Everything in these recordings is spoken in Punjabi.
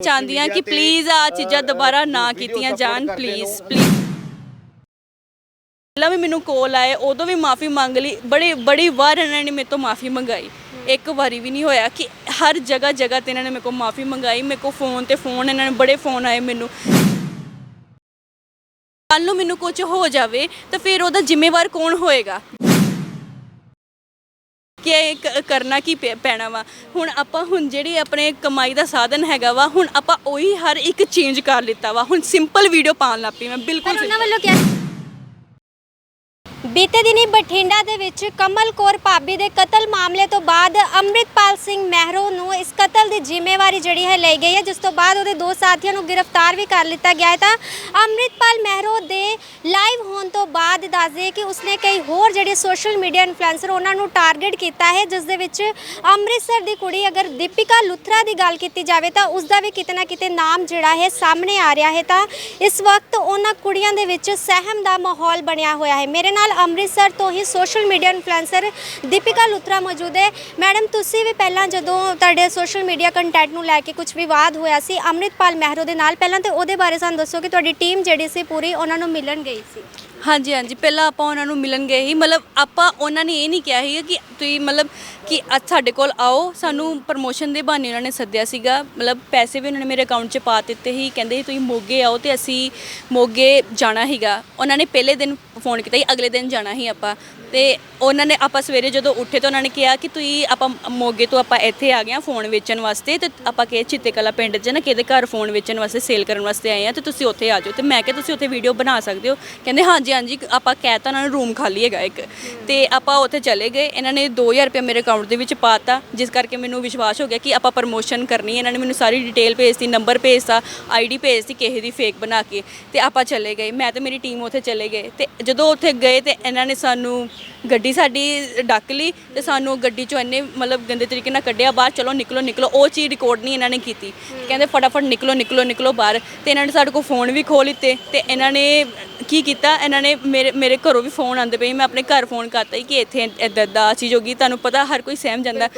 ਚਾਹੁੰਦੀ ਹਾਂ ਕਿ ਪਲੀਜ਼ ਆ ਚੀਜ਼ਾਂ ਦੁਬਾਰਾ ਨਾ ਕੀਤੀਆਂ ਜਾਣ ਪਲੀਜ਼ ਪਲੀਜ਼ ਪਹਿਲਾਂ ਵੀ ਮੈਨੂੰ ਕੋਲ ਆਏ ਉਦੋਂ ਵੀ ਮਾਫੀ ਮੰਗ ਲਈ। ਬੜੀ ਬੜੀ ਵਾਰ ਇਹਨਾਂ ਨੇ ਮੇਰੇ ਤੋਂ ਮਾਫੀ ਮੰਗਾਈ। ਇੱਕ ਵਾਰੀ ਵੀ ਨਹੀਂ ਹੋਇਆ ਕਿ ਹਰ ਜਗ੍ਹਾ ਜਗ੍ਹਾ ਤੇ ਇਹਨਾਂ ਨੇ ਮੇਰੇ ਕੋਲ ਮਾਫੀ ਮੰਗਾਈ। ਮੇਰੇ ਕੋਲ ਫੋਨ ਤੇ ਫੋਨ ਇਹਨਾਂ ਨੇ ਬੜੇ ਫੋਨ ਆਏ ਮੈਨੂੰ। ਕੱਲ ਨੂੰ ਮੈਨੂੰ ਕੁਝ ਹੋ ਜਾਵੇ ਤਾਂ ਫਿਰ ਉਹਦਾ ਜ਼ਿੰਮੇਵਾਰ ਕੌਣ ਹੋਏਗਾ? ਕਿ ਇਹ ਕ- ਕਰਨਾ ਕੀ ਪੈ- ਪੈਣਾ ਵਾ ਹੁਣ ਆਪਾਂ ਹੁਣ ਜਿਹੜੀ ਆਪਣੇ ਕਮਾਈ ਦਾ ਸਾਧਨ ਹੈਗਾ ਵਾ ਹੁਣ ਆਪਾਂ ਉਹੀ ਹਰ ਇੱਕ ਚੇਂਜ ਕਰ ਲਿੱਤਾ ਵਾ ਹੁਣ ਸਿੰਪਲ ਵੀਡੀਓ ਪਾਉਣ ਲੱਗ ਪਈ ਮੈਂ ਬਿਲਕੁਲ ਪਰ ਉਹਨਾਂ simple। ਵੱਲੋਂ ਕਿਹਾ ਬੀਤੇ ਦਿਨੀ ਬਠਿੰਡਾ ਦੇ ਵਿੱਚ ਕਮਲ ਕੌਰ ਭਾਬੀ ਦੇ ਕਤਲ ਮਾਮਲੇ ਤੋਂ ਬਾਅਦ ਅੰਮ੍ਰਿਤਪਾਲ ਸਿੰਘ ਮਹਿਰੋ ਨੂੰ ਇਸ ਕਤਲ ਦੀ ਜ਼ਿੰਮੇਵਾਰੀ ਜਿਹੜੀ ਹੈ ਲਈ ਗਈ ਹੈ, ਜਿਸ ਤੋਂ ਬਾਅਦ ਉਹਦੇ ਦੋ ਸਾਥੀਆਂ ਨੂੰ ਗ੍ਰਿਫਤਾਰ ਵੀ ਕਰ ਲਿੱਤਾ ਗਿਆ ਹੈ। ਤਾਂ ਅੰਮ੍ਰਿਤਪਾਲ ਮਹਿਰੋ ਦੇ ਲਾਈਵ ਹੋਣ ਤੋਂ ਬਾਅਦ ਦੱਸਦੇ ਕਿ ਉਸਨੇ ਕਈ ਹੋਰ ਜਿਹੜੇ ਸੋਸ਼ਲ ਮੀਡੀਆ ਇਨਫਲੂਐਂਸਰ ਉਹਨਾਂ ਨੂੰ ਟਾਰਗੇਟ ਕੀਤਾ ਹੈ, ਜਿਸ ਦੇ ਵਿੱਚ ਅੰਮ੍ਰਿਤਸਰ ਦੀ ਕੁੜੀ ਅਗਰ ਦੀਪਿਕਾ ਲੁਥਰਾ ਦੀ ਗੱਲ ਕੀਤੀ ਜਾਵੇ ਤਾਂ ਉਸ ਦਾ ਵੀ ਕਿਤੇ ਨਾ ਕਿਤੇ ਨਾਮ ਜਿਹੜਾ ਹੈ ਸਾਹਮਣੇ ਆ ਰਿਹਾ ਹੈ। ਤਾਂ ਇਸ ਵਕਤ ਉਹਨਾਂ ਕੁੜੀਆਂ ਦੇ ਵਿੱਚ ਸਹਿਮ ਦਾ ਮਾਹੌਲ ਬਣਿਆ ਹੋਇਆ ਹੈ। ਮੇਰੇ ਨਾਲ ਅੰਮ੍ਰਿਤਸਰ ਤੋਂ ਹੀ social media influencer Deepika Luthra ਮੌਜੂਦ ਹੈ। ਮੈਡਮ, ਤੁਸੀਂ ਵੀ ਪਹਿਲਾਂ ਜਦੋਂ ਤੁਹਾਡੇ ਸੋਸ਼ਲ ਮੀਡੀਆ ਕੰਟੈਂਟ ਨੂੰ ਲੈ ਕੇ ਕੁਝ ਵਿਵਾਦ ਹੋਇਆ ਸੀ, ਅੰਮ੍ਰਿਤਪਾਲ ਮਹਿਰੋ ਦੇ ਨਾਲ, ਪਹਿਲਾਂ ਤੇ ਉਹਦੇ ਬਾਰੇ ਸਾਨੂੰ ਦੱਸੋ ਕਿ ਤੁਹਾਡੀ ਟੀਮ ਜਿਹੜੀ ਸੀ ਪੂਰੀ, ਉਹਨਾਂ ਨੂੰ ਮਿਲਣ ਗਈ ਸੀ। ਹਾਂਜੀ ਹਾਂਜੀ। ਪਹਿਲਾਂ ਆਪਾਂ ਉਹਨਾਂ ਨੂੰ ਮਿਲਣ ਗਏ ਸੀ। ਮਤਲਬ ਆਪਾਂ ਉਹਨਾਂ ਨੇ ਇਹ ਨਹੀਂ ਕਿਹਾ ਸੀ ਕਿ ਤੁਸੀਂ ਮਤਲਬ ਕਿ ਅੱਜ ਸਾਡੇ ਕੋਲ ਆਓ। ਸਾਨੂੰ ਪ੍ਰਮੋਸ਼ਨ ਦੇ ਬਹਾਨੇ ਉਹਨਾਂ ਨੇ ਸੱਦਿਆ ਸੀਗਾ। ਮਤਲਬ ਪੈਸੇ ਵੀ ਉਹਨਾਂ ਨੇ ਮੇਰੇ ਅਕਾਊਂਟ 'ਚ ਪਾ ਦਿੱਤੇ ਸੀ। ਕਹਿੰਦੇ ਸੀ, ਤੁਸੀਂ ਮੋਗੇ ਆਓ ਤੇ ਅਸੀਂ ਮੋਗੇ ਜਾਣਾ ਸੀਗਾ। ਉਹਨਾਂ ਨੇ ਪਹਿਲੇ ਦਿਨ ਫੋਨ ਕੀਤਾ ਸੀ, ਅਗਲੇ ਦਿਨ ਜਾਣਾ ਸੀ ਆਪਾਂ। ਤੇ ਉਹਨਾਂ ਨੇ ਆਪਾਂ ਸਵੇਰੇ ਜਦੋਂ ਉੱਠੇ ਤਾਂ ਉਹਨਾਂ ਨੇ ਕਿਹਾ ਕਿ ਤੁਸੀਂ ਆਪਾਂ ਮੋਗੇ ਤੋਂ ਆਪਾਂ ਇੱਥੇ ਆ ਗਏ ਆ ਫੋਨ ਵੇਚਣ ਵਾਸਤੇ ਤੇ ਆਪਾਂ ਕਿ ਚਿੱਤੇ ਕਲਾ ਪਿੰਡ 'ਚ ਨਾ ਕਿਹਦੇ ਘਰ ਫੋਨ ਵੇਚਣ ਵਾਸਤੇ, ਸੇਲ ਕਰਨ ਵਾਸਤੇ ਆਏ ਆ ਤੇ ਤੁਸੀਂ ਉੱਥੇ ਆ ਜਾਓ। ਤੇ ਮੈਂ ਕਿਹਾ, ਤੁਸੀਂ ਉੱਥੇ ਵੀਡੀਓ ਬਣਾ ਸਕਦੇ ਹੋ? ਕਹਿੰਦੇ, ਹਾਂਜੀ ਹਾਂਜੀ, ਆਪਾਂ ਕਹਿ ਤਾ ਉਹਨਾਂ ਨੂੰ ਰੂਮ ਖਾਲੀ ਹੈਗਾ ਇੱਕ। ਤੇ ਆਪਾਂ ਉੱਥੇ ਚਲੇ ਗਏ। ਇਹਨਾਂ ਨੇ 2000 ਰੁਪਏ ਮੇਰੇ ਅਕਾਊਂਟ ਦੇ ਵਿੱਚ ਪਾਤਾ ਜਿਸ ਕਰਕੇ ਮੈਨੂੰ ਵਿਸ਼ਵਾਸ ਹੋ ਗਿਆ ਕਿ ਆਪਾਂ ਪ੍ਰਮੋਸ਼ਨ ਕਰਨੀ ਹੈ। ਇਹਨਾਂ ਨੇ ਮੈਨੂੰ ਸਾਰੀ ਡਿਟੇਲ ਭੇਜਤੀ ਨੰਬਰ ਭੇਜਤਾ ਆਈਡੀ ਭੇਜਤੀ ਕਿਸੇ ਦੀ ਫੇਕ ਬਣਾ ਕੇ। ਤੇ ਆਪਾਂ ਚਲੇ ਗਏ। ਮੈਂ ਤੇ ਮੇਰੀ ਟੀਮ ਉੱਥੇ ਚਲੇ ਗਏ। ਤੇ ਜਦੋਂ ਉੱਥੇ ਗਏ ਤੇ ਇਹਨਾਂ ਨੇ ਸਾਨੂੰ ਗੱਡੀ ਸਾਡੀ ਡੱਕ ਲਈ ਤੇ ਸਾਨੂੰ ਗੱਡੀ ਚੋਂ ਇੰਨੇ ਮਤਲਬ ਗੰਦੇ ਤਰੀਕੇ ਨਾਲ ਕੱਢਿਆ, ਬਾਹਰ ਚਲੋ ਨਿਕਲੋ ਨਿਕਲੋ, ਉਹ ਚੀਜ਼ ਰਿਕਾਰਡ ਨਹੀਂ ਇਹਨਾਂ ਨੇ ਕੀਤੀ। ਕਹਿੰਦੇ ਫਟਾਫਟ ਨਿਕਲੋ ਨਿਕਲੋ ਨਿਕਲੋ ਬਾਹਰ। ਤੇ ਇਹਨਾਂ ਨੇ ਸਾਡੇ ਕੋਲ ਫੋਨ ਵੀ ਖੋਹ ਲਿੱਤੇ ਤੇ ਇਹਨਾਂ ਨੇ ਕੀ ਕੀਤਾ, ਇਹਨਾਂ ਨੇ ਮੇਰੇ ਮੇਰੇ ਘਰੋਂ ਵੀ ਫੋਨ ਆਉਂਦੇ ਪਏ ਮੈਂ ਆਪਣੇ ਘਰ ਫੋਨ ਕਰਤਾ ਸੀ ਕਿ ਇੱਥੇ ਇਦਾਂ ਦਾ ਚੀਜ਼ ਹੋ ਗਈ। ਤੁਹਾਨੂੰ ਪਤਾ ਹਰ ਕੋਈ ਸਹਿਮ ਜਾਂਦਾ।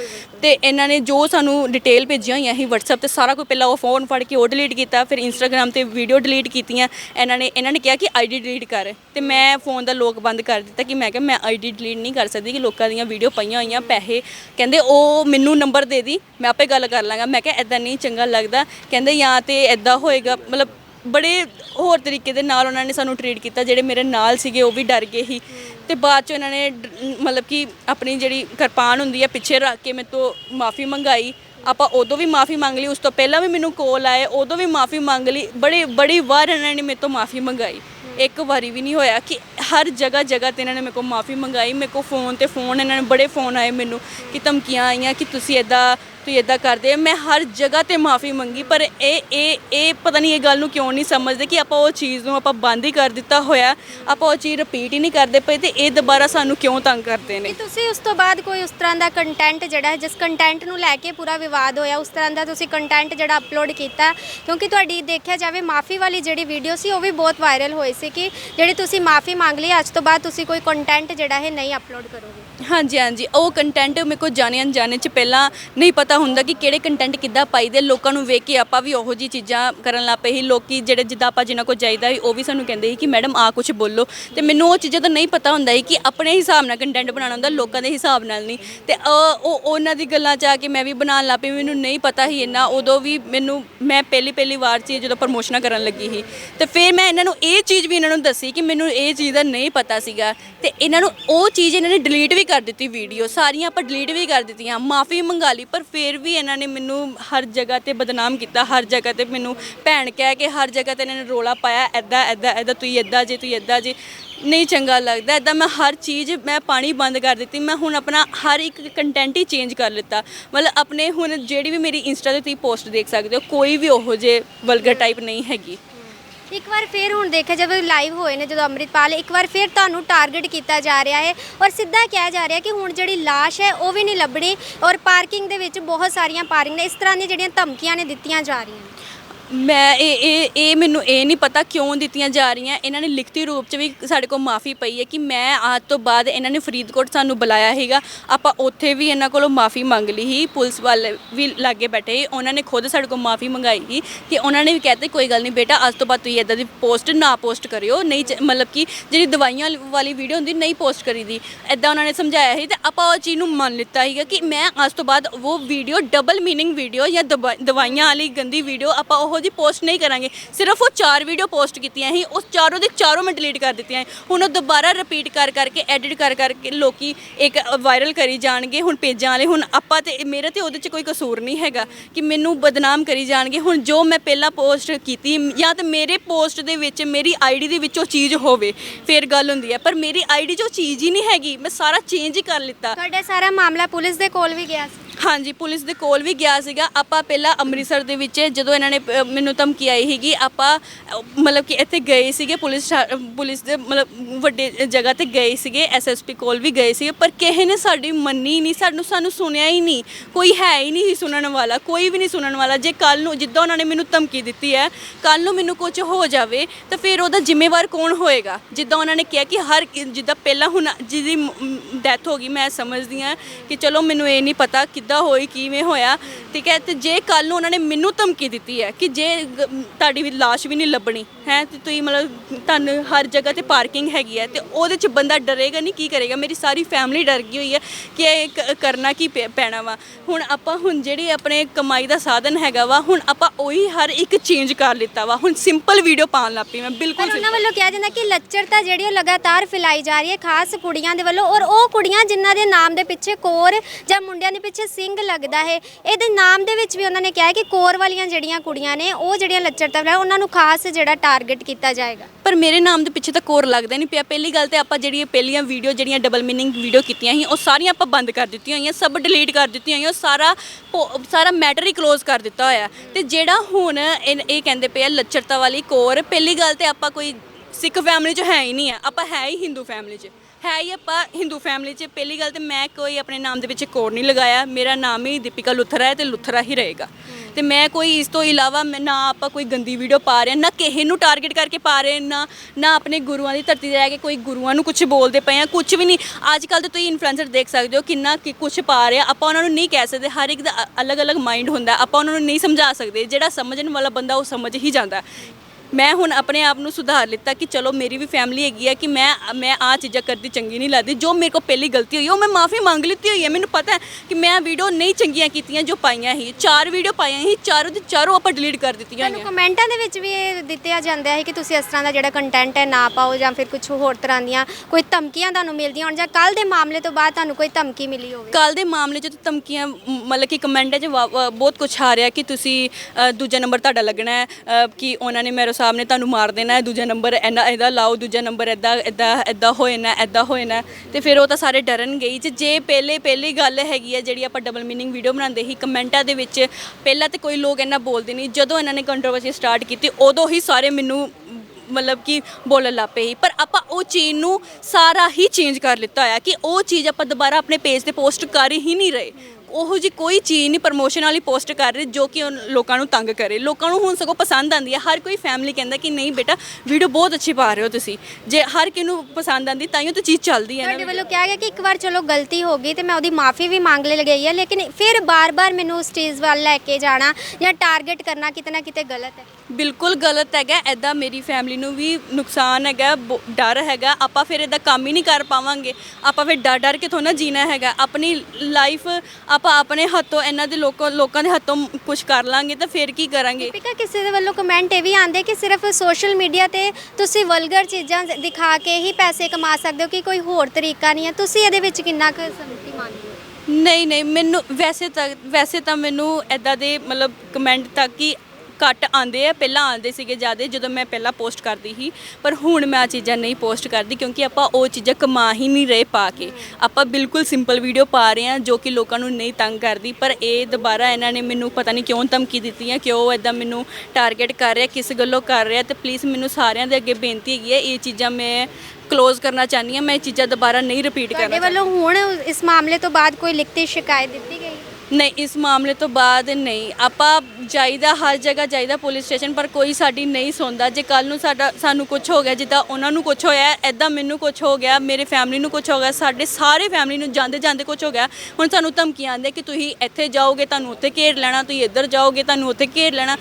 ਤੇ ਇਹਨਾਂ ਨੇ ਜੋ ਸਾਨੂੰ ਡਿਟੇਲ ਭੇਜੀਆਂ ਹੋਈਆਂ ਸੀ WhatsApp ਤੇ ਸਾਰਾ ਕੁਝ ਪਹਿਲਾਂ ਉਹ ਫੋਨ ਫੜ ਕੇ ਉਹ ਡਿਲੀਟ ਕੀਤਾ, ਫਿਰ Instagram ਤੇ ਵੀਡੀਓ ਡਿਲੀਟ ਕੀਤੀਆਂ। ਇਹਨਾਂ ਨੇ ਇਹਨਾਂ ਨੇ ਕਿਹਾ ਕਿ ਆਈਡੀ ਡਿਲੀਟ ਕਰ। ਤੇ ਮੈਂ ਫੋਨ ਦਾ ਲੋਕ ਬੰਦ ਕਰ ਦਿੱਤਾ ਕਿ ਮੈਂ ਕਿਹਾ ਮੈਂ ਆਈਡੀ ਡਿਲੀਟ ਨਹੀਂ ਕਰ ਸਕਦੀ ਕਿ ਲੋਕਾਂ ਦੀਆਂ ਵੀਡੀਓ ਪਈਆਂ ਹੋਈਆਂ, ਪੈਸੇ। ਕਹਿੰਦੇ ਉਹ ਮੈਨੂੰ ਨੰਬਰ ਦੇ ਦੀ, ਮੈਂ ਆਪੇ ਗੱਲ ਕਰ ਲਾਂਗਾ। ਮੈਂ ਕਿਹਾ ਇਦਾਂ ਨਹੀਂ, ਚੰਗਾ ਲੱਗਦਾ। ਕਹਿੰਦੇ ਜਾਂ ਤੇ ਇਦਾਂ ਹੋਏਗਾ। ਮਤਲਬ ਬੜੇ ਹੋਰ ਤਰੀਕੇ ਦੇ ਨਾਲ ਉਹਨਾਂ ਨੇ ਸਾਨੂੰ ਟਰੀਟ ਕੀਤਾ, ਜਿਹੜੇ ਮੇਰੇ ਨਾਲ ਸੀਗੇ, ਉਹ ਵੀ ਡਰ ਗਏ ਸੀ। ਤੇ ਬਾਅਦ ਚ ਉਹਨਾਂ ਨੇ ਡ- ਮਤਲਬ ਕਿ ਆਪਣੀ ਜਿਹੜੀ ਕਿਰਪਾਨ ਹੁੰਦੀ ਹੈ ਪਿੱਛੇ ਰੱਖ ਕੇ ਮੇਰੇ ਤੋਂ ਮਾਫੀ ਮੰਗਾਈ। ਆਪਾਂ ਉਦੋਂ ਵੀ ਮਾਫੀ ਮੰਗ ਲਈ, ਉਸ ਤੋਂ ਪਹਿਲਾਂ ਵੀ ਮੈਨੂੰ ਕੋਲ ਆਏ, ਉਦੋਂ ਵੀ ਮਾਫੀ ਮੰਗ ਲਈ। ਬੜੇ, ਬੜੀ ਵਾਰ ਇਹਨਾਂ ਨੇ ਮੇਰੇ ਤੋਂ ਮਾਫੀ ਮੰਗਾਈ। ਇੱਕ ਵਾਰੀ ਵੀ ਨਹੀਂ ਹੋਇਆ ਕਿ ਹਰ ਜਗ੍ਹਾ ਜਗ੍ਹਾ ਤੇ ਇਹਨਾਂ ਨੇ ਮੇਰੇ ਕੋਲ ਮਾਫੀ ਮੰਗਾਈ, ਮੇਰੇ ਕੋਲ ਫੋਨ ਤੇ ਫੋਨ ਇਹਨਾਂ ਨੇ ਬੜੇ ਫੋਨ ਆਏ ਮੈਨੂੰ ਕਿ ਧਮਕੀਆਂ ਆਈਆਂ ਕਿ ਤੁਸੀਂ ਇਦਾਂ ਤੁਸੀਂ ਇਦਾਂ ਕਰਦੇ ਮੈਂ ਹਰ ਜਗ੍ਹਾ ਤੇ ਮਾਫੀ ਮੰਗੀ, ਪਰ ਇਹ ਇਹ ਇਹ ਪਤਾ ਨਹੀਂ ਇਹ ਗੱਲ ਨੂੰ ਕਿਉਂ ਨਹੀਂ ਸਮਝਦੇ ਕਿ ਆਪਾਂ ਉਹ ਚੀਜ਼ ਨੂੰ ਆਪਾਂ ਬੰਦ ਹੀ ਕਰ ਦਿੱਤਾ ਹੋਇਆ, ਆਪਾਂ ਉਹ ਚੀਜ਼ ਰਿਪੀਟ ਹੀ ਨਹੀਂ ਕਰਦੇ ਪਏ ਤੇ ਇਹ ਦੁਬਾਰਾ ਸਾਨੂੰ ਕਿਉਂ ਤੰਗ ਕਰਦੇ ਨੇ? ਤੁਸੀਂ ਉਸ ਤੋਂ ਬਾਅਦ ਕੋਈ ਉਸ ਤਰ੍ਹਾਂ ਦਾ ਕੰਟੈਂਟ ਜਿਹੜਾ ਹੈ, ਜਿਸ ਕੰਟੈਂਟ ਨੂੰ ਲੈ ਕੇ ਪੂਰਾ ਵਿਵਾਦ ਹੋਇਆ, ਉਸ ਤਰ੍ਹਾਂ ਦਾ ਤੁਸੀਂ ਕੰਟੈਂਟ ਜਿਹੜਾ ਅਪਲੋਡ ਕੀਤਾ, ਕਿਉਂਕਿ ਤੁਹਾਡੀ ਦੇਖਿਆ ਜਾਵੇ ਮਾਫੀ ਵਾਲੀ ਜਿਹੜੀ ਵੀਡੀਓ ਸੀ, ਉਹ ਵੀ ਬਹੁਤ ਵਾਇਰਲ ਹੋਈ ਸੀ ਕਿ ਜਿਹੜੀ ਤੁਸੀਂ ਮਾਫੀ ਮੰਗ ਲਈ, ਅੱਜ ਤੋਂ ਬਾਅਦ ਤੁਸੀਂ ਕੋਈ ਕੰਟੈਂਟ ਜਿਹੜਾ ਹੈ ਨਹੀਂ ਅਪਲੋਡ ਕਰੋਗੇ। ਹਾਂਜੀ ਹਾਂਜੀ। ਉਹ ਕੰਟੈਂਟ ਮੇਰੇ ਕੋਲ ਜਾਣੇ ਅਣਜਾਣੇ ਚ ਪਹਿਲਾਂ ਨਹੀਂ ਪਤਾ ਹੁੰਦਾ ਕਿ ਕਿਹੜੇ ਕੰਟੈਂਟ ਕਿੱਦਾਂ ਪਾਈਦੇ। ਲੋਕਾਂ ਨੂੰ ਵੇਖ ਕੇ ਆਪਾਂ ਵੀ ਉਹੋ ਜੀ ਚੀਜ਼ਾਂ ਕਰਨ ਲੱਗ ਪਏ ਸੀ। ਲੋਕੀ ਜਿਹੜੇ ਜਿੱਦਾਂ ਆਪਾਂ ਜਿਨ੍ਹਾਂ ਕੋਲ ਜਾਈਦਾ ਸੀ ਉਹ ਵੀ ਸਾਨੂੰ ਕਹਿੰਦੇ ਸੀ ਕਿ ਮੈਡਮ ਆ ਕੁਝ ਬੋਲੋ। ਤੇ ਮੈਨੂੰ ਉਹ ਚੀਜ਼ਾਂ ਦਾ ਨਹੀਂ ਪਤਾ ਹੁੰਦਾ ਸੀ ਕਿ ਆਪਣੇ ਹਿਸਾਬ ਨਾਲ ਕੰਟੈਂਟ ਬਣਾਉਣਾ ਹੁੰਦਾ ਲੋਕਾਂ ਦੇ ਹਿਸਾਬ ਨਾਲ ਨਹੀਂ। ਤੇ ਅ, ਉਹ ਉਹਨਾਂ ਦੀ ਗੱਲਾਂ ਚ ਆ ਕੇ ਮੈਂ ਵੀ ਬਣਾਉਣ ਲੱਗ ਪਈ। ਮੈਨੂੰ ਨਹੀਂ ਪਤਾ ਸੀ ਇੰਨਾ। ਉਦੋਂ ਵੀ ਮੈਨੂੰ ਮੈਂ ਪਹਿਲੀ ਪਹਿਲੀ ਵਾਰ 'ਚ ਹੀ ਜਦੋਂ ਪ੍ਰਮੋਸ਼ਨਾਂ ਕਰਨ ਲੱਗੀ ਸੀ। ਤੇ ਫਿਰ ਮੈਂ ਇਹਨਾਂ ਨੂੰ ਇਹ ਚੀਜ਼ ਵੀ ਇਹਨਾਂ ਨੂੰ ਦੱਸੀ ਕਿ ਮੈਨੂੰ ਇਹ ਚੀਜ਼ ਦਾ ਨਹੀਂ ਪਤਾ ਸੀਗਾ। ਤੇ ਇਹਨਾਂ ਨੂੰ ਉਹ ਚੀਜ਼ ਇਹਨਾਂ ਨੇ ਡਿਲੀਟ ਵੀ ਕਰ ਕਰ ਦਿੱਤੀ ਵੀਡੀਓ ਸਾਰੀਆਂ ਆਪਾਂ ਡਿਲੀਟ ਵੀ ਕਰ ਦਿੱਤੀਆਂ, ਮਾਫੀ ਮੰਗਾ ਲਈ, ਪਰ ਫਿਰ ਵੀ ਇਹਨਾਂ ਨੇ ਮੈਨੂੰ ਹਰ ਜਗ੍ਹਾ ਤੇ ਬਦਨਾਮ ਕੀਤਾ, ਹਰ ਜਗ੍ਹਾ ਤੇ ਮੈਨੂੰ ਭੈਣ ਕਹਿ ਕੇ ਹਰ ਜਗ੍ਹਾ ਤੇ ਇਹਨਾਂ ਨੇ ਰੋਲਾ ਪਾਇਆ ਐਦਾਂ ਐਦਾਂ ਐਦਾਂ ਤੁਸੀਂ ਐਦਾਂ ਜੇ, ਤੁਸੀਂ ਐਦਾਂ ਜੇ, ਨਹੀਂ ਚੰਗਾ ਲੱਗਦਾ ਐਦਾਂ ਮੈਂ ਹਰ ਚੀਜ਼, ਮੈਂ ਪਾਣੀ ਬੰਦ ਕਰ ਦਿੱਤੀ, ਮੈਂ ਹੁਣ ਆਪਣਾ ਹਰ ਇੱਕ ਕੰਟੈਂਟ ਹੀ ਚੇਂਜ ਕਰ ਲਿੱਤਾ, ਮਤਲਬ ਆਪਣੇ ਹੁਣ ਜਿਹੜੀ ਵੀ ਮੇਰੀ ਇੰਸਟਾ ਤੇ ਤੁਸੀਂ ਪੋਸਟ ਦੇਖ ਸਕਦੇ ਹੋ, ਕੋਈ ਵੀ ਉਹੋ ਜੇ ਵਲਗਰ ਟਾਈਪ ਨਹੀਂ ਹੈਗੀ। ਇੱਕ ਵਾਰ ਫਿਰ ਹੁਣ ਦੇਖਿਆ ਜਾਵੇ ਲਾਈਵ ਹੋਏ ਨੇ ਜਦੋਂ ਅੰਮ੍ਰਿਤਪਾਲ, ਇੱਕ ਵਾਰ ਫਿਰ ਤੁਹਾਨੂੰ ਟਾਰਗੇਟ ਕੀਤਾ ਜਾ ਰਿਹਾ ਹੈ ਔਰ ਸਿੱਧਾ ਕਿਹਾ ਜਾ ਰਿਹਾ ਕਿ ਹੁਣ ਜਿਹੜੀ ਲਾਸ਼ ਹੈ, ਉਹ ਵੀ ਨਹੀਂ ਲੱਭਣੀ ਔਰ ਪਾਰਕਿੰਗ ਦੇ ਵਿੱਚ ਬਹੁਤ ਸਾਰੀਆਂ ਪਾਰਕਿੰਗ ਨੇ, ਇਸ ਤਰ੍ਹਾਂ ਦੀਆਂ ਜਿਹੜੀਆਂ ਧਮਕੀਆਂ ਨੇ ਦਿੱਤੀਆਂ ਜਾ ਰਹੀਆਂ ਨੇ। ਮੈਂ ਇਹ ਇਹ ਇਹ ਮੈਨੂੰ ਇਹ ਨਹੀਂ ਪਤਾ ਕਿਉਂ ਦਿੱਤੀਆਂ ਜਾ ਰਹੀਆਂ। ਇਹਨਾਂ ਨੇ ਲਿਖਤੀ ਰੂਪ ਚ ਵੀ ਸਾਡੇ ਕੋਲ ਮਾਫੀ ਪਈ ਹੈ ਕਿ ਮੈਂ ਅੱਜ ਤੋਂ ਬਾਅਦ ਇਹਨਾਂ ਨੇ ਫਰੀਦਕੋਟ ਸਾਨੂੰ ਬੁਲਾਇਆ ਹੈਗਾ ਆਪਾਂ ਉੱਥੇ ਵੀ ਇਹਨਾਂ ਕੋਲੋਂ ਮਾਫੀ ਮੰਗ ਲਈ ਸੀ। ਪੁਲਿਸ ਵਾਲੇ ਵੀ ਲਾਗੇ ਬੈਠੇ ਸੀ। ਉਹਨਾਂ ਨੇ ਖੁਦ ਸਾਡੇ ਕੋਲ ਮਾਫੀ ਮੰਗਾਈ ਸੀ ਕਿ ਉਹਨਾਂ ਨੇ ਵੀ ਕਹਿਤੇ ਕੋਈ ਗੱਲ ਨਹੀਂ ਬੇਟਾ, ਅੱਜ ਤੋਂ ਬਾਅਦ ਤੁਸੀਂ ਇਦਾਂ ਦੀ ਪੋਸਟ ਨਾ ਪੋਸਟ ਕਰਿਓ। ਨਹੀਂ ਚ- ਮਤਲਬ ਕਿ ਜਿਹੜੀ ਦਵਾਈਆਂ ਵਾਲੀ ਵੀਡੀਓ ਹੁੰਦੀ, ਨਹੀਂ ਪੋਸਟ ਕਰੀਦੀ ਐਦਾਂ ਉਹਨਾਂ ਨੇ ਸਮਝਾਇਆ ਸੀ ਤੇ ਆਪਾਂ ਉਹ ਚੀਜ਼ ਨੂੰ ਮੰਨ ਲਿੱਤਾ ਸੀਗਾ ਕਿ ਮੈਂ ਅੱਜ ਤੋਂ ਬਾਅਦ ਉਹ ਵੀਡੀਓ ਡਬਲ ਮੀਨਿੰਗ ਵੀਡੀਓ ਜਾਂ ਦਵਾ- ਦਵਾਈਆਂ ਵਾਲੀ ਗੰਦੀ ਵੀਡੀਓ ਆਪਾਂ ਉਹ ਜੀ ਪੋਸਟ ਨਹੀਂ ਕਰਾਂਗੇ। ਸਿਰਫ ਉਹ ਚਾਰ ਵੀਡੀਓ ਪੋਸਟ ਕੀਤੀਆਂ ਸੀ ਉਸ ਚਾਰੋਂ ਦੇ ਚਾਰੋਂ ਮੈਂ ਡਿਲੀਟ ਕਰ ਦਿੱਤੀਆਂ ਸੀ। ਹੁਣ ਉਹ ਦੁਬਾਰਾ ਰਿਪੀਟ ਕਰ ਕਰਕੇ ਐਡਿਟ ਕਰ ਕਰਕੇ ਲੋਕੀ ਇੱਕ ਵਾਇਰਲ ਕਰੀ ਜਾਣਗੇ ਹੁਣ ਪੇਜਾਂ ਵਾਲੇ ਹੁਣ ਆਪਾਂ ਤੇ ਮੇਰੇ ਤੇ ਉਹਦੇ 'ਚ ਕੋਈ ਕਸੂਰ ਨਹੀਂ ਹੈਗਾ ਕਿ ਮੈਨੂੰ ਬਦਨਾਮ ਕਰੀ ਜਾਣਗੇ। ਹੁਣ ਜੋ ਮੈਂ ਪਹਿਲਾਂ ਪੋਸਟ ਕੀਤੀ ਜਾਂ ਤੇ ਮੇਰੇ ਪੋਸਟ ਦੇ ਵਿੱਚ ਮੇਰੀ ਆਈਡੀ ਦੇ ਵਿੱਚ ਉਹ ਚੀਜ਼ ਹੋਵੇ ਫਿਰ ਗੱਲ ਹੁੰਦੀ ਹੈ। ਪਰ ਮੇਰੀ ਆਈਡੀ 'ਚ ਉਹ ਚੀਜ਼ ਹੀ ਨਹੀਂ ਹੈਗੀ ਮੈਂ ਸਾਰਾ ਚੇਂਜ ਹੀ ਕਰ ਲਿੱਤਾ। ਤੁਹਾਡਾ ਸਾਰਾ ਮਾਮਲਾ ਪੁਲਿਸ ਦੇ ਕੋਲ ਵੀ ਗਿਆ ਸੀ। ਹਾਂਜੀ ਪੁਲਿਸ ਦੇ ਕੋਲ ਵੀ ਗਿਆ ਸੀਗਾ। ਆਪਾਂ ਪਹਿਲਾਂ ਅੰਮ੍ਰਿਤਸਰ ਦੇ ਵਿੱਚ ਜਦੋਂ ਇਹਨਾਂ ਨੇ ਮੈਨੂੰ ਧਮਕੀ ਆਈ ਸੀਗੀ, ਆਪਾਂ, ਮਤਲਬ ਕਿ ਇੱਥੇ ਗਏ ਸੀਗੇ, ਪੁਲਿਸ ਸਟਾ- ਪੁਲਿਸ ਦੇ ਮਤਲਬ ਵੱਡੇ ਜਗ੍ਹਾ ਤੇ ਗਏ ਸੀਗੇ ਐਸਐਸਪੀ ਕੋਲ ਵੀ ਗਏ ਸੀਗੇ, ਪਰ ਕਿਸੇ ਨੇ ਸਾਡੀ ਮੰਨੀ ਨਹੀਂ, ਸਾਨੂੰ ਸਾਨੂੰ ਸੁਣਿਆ ਹੀ ਨਹੀਂ। ਕੋਈ ਹੈ ਹੀ ਨਹੀਂ ਸੀ ਸੁਣਨ ਵਾਲਾ, ਕੋਈ ਵੀ ਨਹੀਂ ਸੁਣਨ ਵਾਲਾ। ਜੇ ਕੱਲ ਨੂੰ, ਜਿੱਦਾਂ ਉਹਨਾਂ ਨੇ ਮੈਨੂੰ ਧਮਕੀ ਦਿੱਤੀ ਹੈ ਕੱਲ ਨੂੰ ਮੈਨੂੰ ਕੁਝ ਹੋ ਜਾਵੇ, ਤਾਂ ਫਿਰ ਉਹਦਾ ਜ਼ਿੰਮੇਵਾਰ ਕੌਣ ਹੋਏਗਾ? ਜਿੱਦਾਂ ਉਹਨਾਂ ਨੇ ਕਿਹਾ ਕਿ ਹਰ ਜਿੱਦਾਂ ਪਹਿਲਾਂ ਹੁਣ ਜਿਹਦੀ ਡੈਥ ਹੋ ਗਈ, ਮੈਂ ਸਮਝਦੀ ਹਾਂ ਕਿ ਚਲੋ ਮੈਨੂੰ ਇਹ ਨਹੀਂ ਪਤਾ ਕਿੱਦਾਂ ਹੋਈ, ਕਿਵੇਂ ਹੋਇਆ, ਠੀਕ ਹੈ? ਤੇ ਜੇ ਕੱਲ ਨੂੰ ਉਹਨਾਂ ਨੇ ਮੈਨੂੰ ਧਮਕੀ ਦਿੱਤੀ ਹੈ ਕਿ ਜੇ ਗ- ਤੁਹਾਡੀ ਵੀ ਲਾਸ਼ ਵੀ ਨਹੀਂ ਲੱਭਣੀ। ਹੈ ਤੇ ਤੁਸੀਂ ਮਤਲਬ ਤੁਹਾਨੂੰ ਹਰ ਜਗ੍ਹਾ ਤੇ ਪਾਰਕਿੰਗ ਹੈਗੀ ਹੈ ਤੇ ਉਹਦੇ ਚ ਬੰਦਾ ਡਰੇਗਾ ਨਹੀਂ ਕੀ ਕਰੇਗਾ? ਮੇਰੀ ਸਾਰੀ ਫੈਮਿਲੀ ਡਰ ਗਈ ਹੋਈ ਹੈ ਕਿ ਇਹ ਕ- ਕਰਨਾ ਕੀ ਪੈ- ਪੈਣਾ ਵਾ। ਹੁਣ ਆਪਾਂ ਹੁਣ ਜਿਹੜੀ ਆਪਣੇ ਕਮਾਈ ਦਾ ਸਾਧਨ ਹੈਗਾ ਵਾ ਹੁਣ ਆਪਾਂ ਉਹੀ ਹਰ ਇੱਕ ਚੇਂਜ ਕਰ ਲਿੱਤਾ ਵਾ। ਹੁਣ ਸਿੰਪਲ ਵੀਡੀਓ ਪਾਉਣ ਲੱਗ ਪਈ ਮੈਂ ਬਿਲਕੁਲ ਪਰ ਉਹਨਾਂ। ਵੱਲੋਂ ਕਿਹਾ ਜਾਂਦਾ ਕਿ ਲੱਚਰਤਾ ਜਿਹੜੀ ਉਹ ਲਗਾਤਾਰ ਫੈਲਾਈ ਜਾ ਰਹੀ ਹੈ ਖਾਸ ਕੁੜੀਆਂ ਦੇ ਵੱਲੋਂ। ਔਰ ਉਹ ਕੁੜੀਆਂ ਜਿਨ੍ਹਾਂ ਦੇ ਨਾਮ ਦੇ ਪਿੱਛੇ ਕੋਰ ਜਾਂ ਮੁੰਡਿਆਂ ਦੇ ਪਿੱਛੇ ਸਿੰਘ ਲੱਗਦਾ ਹੈ ਇਹਦੇ ਨਾਮ ਦੇ ਵਿੱਚ ਵੀ ਉਹਨਾਂ ਨੇ ਕਿਹਾ ਹੈ ਕਿ ਕੋਰ ਵਾਲੀਆਂ ਜਿਹੜੀਆਂ ਕੁੜੀਆਂ ਨੇ ਉਹ ਜਿਹੜੀਆਂ ਲੱਚਰਤਾ ਫੈਲਾ ਉਹਨਾਂ ਨੂੰ ਖਾਸ ਜਿਹੜਾ ਟਾਰਗੇਟ ਕੀਤਾ ਜਾਏਗਾ। ਪਰ ਮੇਰੇ ਨਾਮ ਦੇ ਪਿੱਛੇ ਤਾਂ ਕੋਰ ਲੱਗਦਾ ਨਹੀਂ ਪਿਆ। ਪਹਿਲੀ ਗੱਲ ਤੇ ਆਪਾਂ ਜਿਹੜੀ ਇਹ ਪਹਿਲੀਆਂ ਵੀਡੀਓ ਜਿਹੜੀਆਂ ਡਬਲ ਮੀਨਿੰਗ ਵੀਡੀਓ ਕੀਤੀਆਂ ਸੀ, ਉਹ ਸਾਰੀਆਂ ਆਪਾਂ ਬੰਦ ਕਰ ਦਿੱਤੀਆਂ ਹੋਈਆਂ, ਸਭ ਡਿਲੀਟ ਕਰ ਦਿੱਤੀਆਂ ਹੋਈਆਂ, ਉਹ ਸਾਰਾ ਪੋ- ਸਾਰਾ ਮੈਟਰ ਹੀ ਕਲੋਜ਼ ਕਰ ਦਿੱਤਾ ਹੋਇਆ। ਤੇ ਜਿਹੜਾ ਹੁਣ ਇਹ ਇਹ ਕਹਿੰਦੇ ਪਏ ਆ ਲੱਚਰਤਾ ਵਾਲੀ ਕੋਰ, ਪਹਿਲੀ ਗੱਲ ਤੇ ਆਪਾਂ ਕੋਈ ਸਿੱਖ ਫੈਮਿਲੀ 'ਚ ਹੈ ਹੀ ਨਹੀਂ ਆ। ਆਪਾਂ ਹੈ ਹੀ ਹਿੰਦੂ ਫੈਮਿਲੀ 'ਚ। ਹੈ ਹੀ ਆਪਾਂ ਹਿੰਦੂ ਫੈਮਿਲੀ 'ਚ। ਪਹਿਲੀ ਗੱਲ ਤੇ ਮੈਂ ਕੋਈ ਆਪਣੇ ਨਾਮ ਦੇ ਵਿੱਚ ਕੋਰ ਨਹੀਂ ਲਗਾਇਆ। ਮੇਰਾ ਨਾਮ ਹੀ ਦੀਪਿਕਾ ਲੁਥਰਾ ਹੈ ਤੇ ਲੁਥਰਾ ਹੀ ਰਹੇਗਾ। ਤੇ ਮੈਂ ਕੋਈ ਇਸ ਤੋਂ ਇਲਾਵਾ ਮੈਂ ਨਾ ਆਪਾਂ ਕੋਈ ਗੰਦੀ ਵੀਡੀਓ ਪਾ ਰਹੇ ਹਾਂ, ਨਾ ਕਿਸੇ ਨੂੰ ਟਾਰਗੇਟ ਕਰਕੇ ਪਾ ਰਹੇ ਨਾ ਨਾ ਆਪਣੇ ਗੁਰੂਆਂ ਦੀ ਧਰਤੀ ਤੇ ਰਹਿ ਕੇ ਕੋਈ ਗੁਰੂਆਂ ਨੂੰ ਕੁਝ ਬੋਲਦੇ ਪਏ ਆ ਕੁਝ ਵੀ ਨਹੀਂ। ਅੱਜ ਕੱਲ ਤੇ ਤੁਸੀਂ ਇਨਫਲੂਐਂਸਰ ਦੇਖ ਸਕਦੇ ਹੋ ਕਿੰਨਾ ਕਿ ਕੁਝ ਪਾ ਰਹੇ ਆ। ਆਪਾਂ ਉਹਨਾਂ ਨੂੰ ਨਹੀਂ ਕਹਿ ਸਕਦੇ ਹਰ ਇੱਕ ਦਾ ਅ- ਅਲੱਗ-ਅਲੱਗ ਮਾਈਂਡ ਹੁੰਦਾ। ਆਪਾਂ ਉਹਨਾਂ ਨੂੰ ਨਹੀਂ ਸਮਝਾ ਸਕਦੇ। ਜਿਹੜਾ ਸਮਝਣ ਵਾਲਾ ਬੰਦਾ ਉਹ ਸਮਝ ਹੀ ਜਾਂਦਾ। ਮੈਂ ਹੁਣ ਆਪਣੇ ਆਪ ਨੂੰ ਸੁਧਾਰ ਲਿੱਤਾ ਕਿ ਚਲੋ ਮੇਰੀ ਵੀ ਫੈਮਿਲੀ ਹੈਗੀ ਹੈ ਕਿ ਮੈਂ ਮੈਂ ਆ ਚੀਜ਼ਾਂ ਕਰਦੀ ਚੰਗੀ ਨਹੀਂ ਲੱਗਦੀ। ਜੋ ਮੇਰੇ ਕੋਲ ਪਹਿਲੀ ਗਲਤੀ ਹੋਈ ਉਹ ਮੈਂ ਮਾਫੀ ਮੰਗ ਲਿੱਤੀ ਹੋਈ ਹੈ। ਮੈਨੂੰ ਪਤਾ ਹੈ ਕਿ ਮੈਂ ਵੀਡੀਓ ਨਹੀਂ ਚੰਗੀਆਂ ਕੀਤੀਆਂ ਜੋ ਪਾਈਆਂ ਸੀ। ਚਾਰ ਵੀਡੀਓ ਪਾਈਆਂ ਸੀ ਚਾਰੋਂ ਦੇ ਚਾਰੋਂ ਆਪਾਂ ਡਿਲੀਟ ਕਰ ਦਿੱਤੀਆਂ ਤੁਹਾਨੂੰ ਹੋਈਆਂ। ਕਮੈਂਟਾਂ ਦੇ ਵਿੱਚ ਵੀ ਇਹ ਦਿੱਤਿਆ ਜਾਂਦਾ ਹੈ ਕਿ ਤੁਸੀਂ ਇਸ ਤਰ੍ਹਾਂ ਦਾ ਜਿਹੜਾ ਕੰਟੈਂਟ ਹੈ ਨਾ ਪਾਓ ਜਾਂ ਫਿਰ ਕੁਝ ਹੋਰ ਤਰ੍ਹਾਂ ਦੀਆਂ ਕੋਈ ਧਮਕੀਆਂ ਤੁਹਾਨੂੰ ਮਿਲਦੀਆਂ ਹੋਣ ਜਾਂ ਕੱਲ ਦੇ ਮਾਮਲੇ ਤੋਂ ਬਾਅਦ ਤੁਹਾਨੂੰ ਕੋਈ ਧਮਕੀ ਮਿਲੀ ਹੋਵੇ? ਕੱਲ ਦੇ ਮਾਮਲੇ 'ਚ ਤਾਂ ਧਮਕੀਆਂ ਮ- ਮਤਲਬ ਕਿ ਕਮੈਂਟਾਂ 'ਚ ਵਾ- ਵਾ- ਬਹੁਤ ਕੁਝ ਆ ਰਿਹਾ ਕਿ ਤੁਸੀਂ ਅ, ਦੂਜਾ ਨੰਬਰ ਤੁਹਾਡਾ ਲੱਗਣਾ ਹੈ ਅ, ਕਿ ਉਹਨਾਂ ਨੇ ਮੇਰੇ ਸਾਹਿਬ ਨੇ ਤੁਹਾਨੂੰ ਮਾਰ ਦੇਣਾ ਹੈ, ਦੂਜਾ ਨੰਬਰ ਇਹਨਾਂ ਇਹਦਾ ਲਾਓ, ਦੂਜਾ ਨੰਬਰ ਇਦਾਂ ਇਦਾਂ ਇਦਾਂ ਹੋਏ ਨਾ ਇਦਾਂ ਹੋਏ ਨਾ ਤੇ ਫਿਰ ਉਹ ਤਾਂ ਸਾਰੇ ਡਰਨ ਗਈ ਜੇ ਜੇ ਪਹਿਲੇ, ਪਹਿਲੀ ਗੱਲ ਹੈਗੀ ਹੈ, ਜਿਹੜੀ ਆਪਾਂ ਡਬਲ ਮੀਨਿੰਗ ਵੀਡੀਓ ਬਣਾਉਂਦੇ ਸੀ, ਕਮੈਂਟਾਂ ਦੇ ਵਿੱਚ ਪਹਿਲਾਂ ਤੇ ਕੋਈ ਲੋਕ ਇੰਨਾ ਬੋਲਦੇ ਨਹੀਂ। ਜਦੋਂ ਇਹਨਾਂ ਨੇ ਕੰਟਰੋਵਰਸੀ ਸਟਾਰਟ ਕੀਤੀ, ਉਦੋਂ ਹੀ ਸਾਰੇ ਮੈਨੂੰ ਮਤਲਬ ਕਿ ਬੋਲਣ ਲੱਗ ਪਏ ਸੀ। ਪਰ ਆਪਾਂ ਉਹ ਚੀਜ਼ ਨੂੰ ਸਾਰਾ ਹੀ ਚੇਂਜ ਕਰ ਲਿੱਤਾ ਹੋਇਆ ਕਿ ਉਹ ਚੀਜ਼ ਆਪਾਂ ਦੁਬਾਰਾ ਆਪਣੇ ਪੇਜ ਤੇ ਪੋਸਟ ਕਰ ਹੀ ਨਹੀਂ ਰਹੇ। ਉਹੋ ਜੀ ਕੋਈ ਚੀਜ਼ ਨਹੀਂ ਪ੍ਰਮੋਸ਼ਨ ਵਾਲੀ ਪੋਸਟ ਕਰ ਰਹੇ ਜੋ ਕਿ ਉਹ ਲੋਕਾਂ ਨੂੰ ਤੰਗ ਕਰੇ। ਲੋਕਾਂ ਨੂੰ ਹੁਣ ਸਗੋਂ ਪਸੰਦ ਆਂਦੀ ਹੈ। ਹਰ ਕੋਈ ਫੈਮਿਲੀ ਕਹਿੰਦਾ ਕਿ ਨਹੀਂ ਬੇਟਾ ਵੀਡੀਓ ਬਹੁਤ ਅੱਛੀ ਪਾ ਰਹੇ ਹੋ ਤੁਸੀਂ। ਜੇ ਹਰ ਕਿਨੂੰ ਪਸੰਦ ਆਂਦੀ ਤਾਂ ਹੀ ਤਾਂ ਚੀਜ਼ ਚੱਲਦੀ ਹੈ ਤੁਹਾਡੇ ਨਾ ਵੱਲੋਂ ਕਿਹਾ ਗਿਆ ਕਿ ਇੱਕ ਵਾਰ ਚਲੋ ਗਲਤੀ ਹੋ ਗਈ ਤੇ ਮੈਂ ਉਹਦੀ ਮਾਫੀ ਵੀ ਮੰਗ ਲਈ ਗਈ ਹੈ ਲੇਕਿਨ ਫਿਰ ਬਾਰ-ਬਾਰ ਮੈਨੂੰ ਉਸ ਚੀਜ਼ ਵੱਲ ਲੈ ਕੇ ਜਾਣਾ ਜਾਂ ਟਾਰਗੇਟ ਕਰਨਾ ਕਿਤੇ ਨਾ ਕਿਤੇ ਗਲਤ ਹੈ। ਬਿਲਕੁਲ ਗਲਤ ਹੈਗਾ ਐਦਾਂ ਮੇਰੀ ਫੈਮਿਲੀ ਨੂੰ ਵੀ ਨੁਕਸਾਨ ਹੈਗਾ ਬੋ- ਡਰ ਹੈਗਾ ਆਪਾਂ ਫਿਰ ਇਹਦਾ ਕੰਮ ਹੀ ਨਹੀਂ ਕਰ ਪਾਵਾਂਗੇ ਆਪਾਂ ਫਿਰ ਡਰ ਡਰ ਕੇ ਥੋੜਾ ਜੀਣਾ ਹੈਗਾ ਆਪਣੀ ਲਾਈਫ ਆਪਾਂ ਆਪਣੇ ਹੱਥੋਂ ਇਹਨਾਂ ਦੇ ਲੋਕਾਂ ਲੋਕਾਂ ਦੇ ਹੱਥੋਂ ਕੁਝ ਕਰ ਲਾਂਗੇ ਤਾਂ ਫਿਰ ਕੀ ਕਰਾਂਗੇ? ਦੀਪਿਕਾ ਕਿਸੇ ਦੇ ਵੱਲੋਂ ਕਮੈਂਟ ਇਹ ਵੀ ਆਂਦੇ ਕਿ ਸਿਰਫ ਸੋਸ਼ਲ ਮੀਡੀਆ ਤੇ ਤੁਸੀਂ ਵਲਗਰ ਚੀਜ਼ਾਂ ਦਿਖਾ ਕੇ ਹੀ ਪੈਸੇ ਕਮਾ ਸਕਦੇ ਹੋ ਕਿ ਕੋਈ ਹੋਰ ਤਰੀਕਾ ਨਹੀਂ ਹੈ? ਤੁਸੀਂ ਇਹਦੇ ਵਿੱਚ ਕਿੰਨਾ ਕੁ ਸੰਮਤੀ ਮੰਨਦੇ ਹੋ? ਨਹੀਂ ਨਹੀਂ ਮੈਨੂੰ ਵੈਸੇ ਤਾਂ ਵੈਸੇ ਤਾਂ ਮੈਨੂੰ ਐਦਾਂ ਦੇ ਮਤਲਬ ਕਮੈਂਟ ਤੱਕ ਹੀ ਘੱਟ ਆਉਂਦੇ ਆ ਪਹਿਲਾਂ ਆਉਂਦੇ ਸੀਗੇ ਜ਼ਿਆਦਾ ਜਦੋਂ ਮੈਂ ਪਹਿਲਾਂ ਪੋਸਟ ਕਰਦੀ ਸੀ ਪਰ ਹੁਣ ਮੈਂ ਆ ਚੀਜ਼ਾਂ ਨਹੀਂ ਪੋਸਟ ਕਰਦੀ ਕਿਉਂਕਿ ਆਪਾਂ ਉਹ ਚੀਜ਼ਾਂ ਕਮਾ ਹੀ ਨਹੀਂ ਰਹੇ ਪਾ ਕੇ। ਆਪਾਂ ਬਿਲਕੁਲ ਸਿੰਪਲ ਵੀਡੀਓ ਪਾ ਰਹੇ ਹਾਂ ਜੋ ਕਿ ਲੋਕਾਂ ਨੂੰ ਨਹੀਂ ਤੰਗ ਕਰਦੀ ਪਰ ਇਹ ਦੁਬਾਰਾ ਇਹਨਾਂ ਨੇ ਮੈਨੂੰ ਪਤਾ ਨਹੀਂ ਕਿਉਂ ਧਮਕੀ ਦਿੱਤੀ ਹੈ ਕਿਉਂ ਐਦਾਂ ਮੈਨੂੰ ਟਾਰਗੇਟ ਕਰ ਰਿਹਾ ਕਿਸ ਗੱਲੋਂ ਕਰ ਰਿਹਾ ਤੇ ਪਲੀਜ਼ ਮੈਨੂੰ ਸਾਰਿਆਂ ਦੇ ਅੱਗੇ ਬੇਨਤੀ ਹੈਗੀ ਹੈ ਇਹ ਚੀਜ਼ਾਂ ਮੈਂ ਕਲੋਜ਼ ਕਰਨਾ ਚਾਹੁੰਦੀ ਹਾਂ ਮੈਂ ਇਹ ਚੀਜ਼ਾਂ ਦੁਬਾਰਾ ਨਹੀਂ ਰਿਪੀਟ ਤੁਹਾਡੇ ਕਰਨਾ ਵੱਲੋਂ ਹੁਣ ਇਸ ਮਾਮਲੇ ਤੋਂ ਬਾਅਦ ਕੋਈ ਲਿਖਤੀ ਸ਼ਿਕਾਇਤ ਦਿੱਤੀ ਗਈ? ਨਹੀਂ, ਇਸ ਮਾਮਲੇ ਤੋਂ ਬਾਅਦ ਨਹੀਂ। ਆਪਾਂ ਜਾਈਦਾ, ਹਰ ਜਗ੍ਹਾ ਜਾਈਦਾ ਪੁਲਿਸ ਸਟੇਸ਼ਨ, ਪਰ ਕੋਈ ਸਾਡੀ ਨਹੀਂ ਸੁਣਦਾ। ਜੇ ਕੱਲ ਨੂੰ ਸਾਡਾ, ਸਾਨੂੰ ਕੁਝ ਹੋ ਗਿਆ, ਜਿੱਦਾਂ ਉਹਨਾਂ ਨੂੰ ਕੁਝ ਹੋਇਆ ਐਦਾਂ ਮੈਨੂੰ ਕੁਝ ਹੋ ਗਿਆ, ਮੇਰੇ ਫੈਮਿਲੀ ਨੂੰ ਕੁਝ ਹੋ ਗਿਆ, ਸਾਡੇ ਸਾਰੇ ਫੈਮਿਲੀ ਨੂੰ ਜਾਂਦੇ ਜਾਂਦੇ ਕੁਝ ਹੋ ਗਿਆ, ਹੁਣ ਸਾਨੂੰ ਧਮਕੀਆਂ ਆਉਂਦੇ ਕਿ ਤੁਸੀਂ ਇੱਥੇ ਜਾਓਗੇ, ਤੁਹਾਨੂੰ ਉੱਥੇ ਘੇਰ ਲੈਣਾ, ਤੁਸੀਂ ਇੱਧਰ ਜਾਓਗੇ, ਤੁਹਾਨੂੰ ਉੱਥੇ ਘੇਰ ਲੈਣਾ।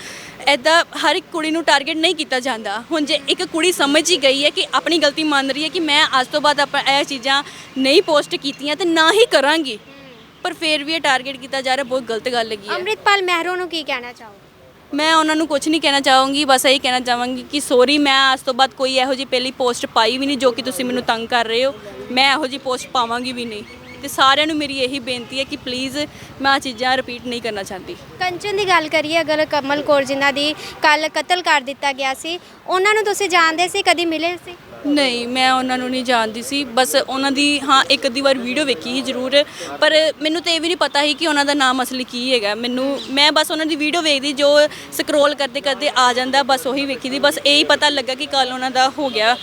ਐਦਾਂ ਹਰ ਇੱਕ ਕੁੜੀ ਨੂੰ ਟਾਰਗੇਟ ਨਹੀਂ ਕੀਤਾ ਜਾਂਦਾ। ਹੁਣ ਜੇ ਇੱਕ ਕੁੜੀ ਸਮਝ ਹੀ ਗਈ ਹੈ ਕਿ ਆਪਣੀ ਗਲਤੀ ਮੰਨ ਰਹੀ ਹੈ ਕਿ ਮੈਂ ਅੱਜ ਤੋਂ ਬਾਅਦ ਆਪਾਂ ਇਹ ਚੀਜ਼ਾਂ ਨਹੀਂ ਪੋਸਟ ਕੀਤੀਆਂ, ਤੇ ਨਾ ਹੀ ਕਰਾਂਗੀ। ਪਰ ਫਿਰ ਵੀ ਇਹ ਟਾਰਗੇਟ ਕੀਤਾ ਜਾ ਰਿਹਾ ਬਹੁਤ ਗਲਤ ਗੱਲ ਹੈਗੀ ਹੈ। ਅੰਮ੍ਰਿਤਪਾਲ ਮਹਿਰੋ ਨੂੰ ਕੀ ਕਹਿਣਾ ਚਾਹੋਗੇ? ਮੈਂ ਉਹਨਾਂ ਨੂੰ ਕੁਝ ਨਹੀਂ ਕਹਿਣਾ ਚਾਹੂੰਗੀ ਬਸ ਇਹੀ ਕਹਿਣਾ ਚਾਹਾਂਗੀ ਕਿ ਸੌਰੀ ਮੈਂ ਅੱਜ ਤੋਂ ਬਾਅਦ ਕੋਈ ਇਹੋ ਜਿਹੀ ਪਹਿਲੀ ਪੋਸਟ ਪਾਈ ਵੀ ਨਹੀਂ ਜੋ ਕਿ ਤੁਸੀਂ ਮੈਨੂੰ ਤੰਗ ਕਰ ਰਹੇ ਹੋ। ਮੈਂ ਇਹੋ ਜਿਹੀ ਪੋਸਟ ਪਾਵਾਂਗੀ ਵੀ ਨਹੀਂ। ਤੇ ਸਾਰਿਆਂ ਨੂੰ ਮੇਰੀ ਇਹੀ ਬੇਨਤੀ ਹੈ ਕਿ ਪਲੀਜ਼ ਮੈਂ ਆ ਚੀਜ਼ਾਂ ਰਿਪੀਟ ਨਹੀਂ ਕਰਨਾ ਚਾਹੁੰਦੀ। ਕੰਚਨ ਦੀ ਗੱਲ ਕਰੀਏ ਅਗਰ ਕਮਲ ਕੌਰ ਜਿਨ੍ਹਾਂ ਦੀ ਕੱਲ ਕਤਲ ਕਰ ਦਿੱਤਾ ਗਿਆ ਸੀ ਉਹਨਾਂ ਨੂੰ ਤੁਸੀਂ ਜਾਣਦੇ ਸੀ ਕਦੀ ਮਿਲੇ ਸੀ? ਨਹੀਂ, ਮੈਂ ਉਹਨਾਂ ਨੂੰ ਨਹੀਂ ਜਾਣਦੀ ਸੀ। ਬਸ ਉਹਨਾਂ ਦੀ, ਹਾਂ, ਇੱਕ ਅੱਧੀ ਵਾਰ ਵੀਡੀਓ ਵੇਖੀ ਸੀ ਜ਼ਰੂਰ। ਪਰ ਮੈਨੂੰ ਤੇ ਇਹ ਵੀ ਨਹੀਂ ਪਤਾ ਸੀ ਕਿ ਉਹਨਾਂ ਦਾ ਨਾਮ ਅਸਲੀ ਕੀ ਹੈਗਾ। ਮੈਨੂੰ, ਮੈਂ ਬਸ ਉਹਨਾਂ ਦੀ ਵੀਡੀਓ ਵੇਖਦੀ, ਜੋ ਸਕਰੋਲ ਕਰਦੇ ਕਰਦੇ ਆ ਜਾਂਦਾ, ਬਸ ਉਹੀ ਵੇਖੀ ਦੀ ਬਸ ਇਹੀ ਪਤਾ ਲੱਗਾ ਕਿ ਕੱਲ ਉਹਨਾਂ ਦਾ ਹੋ ਗਿਆ।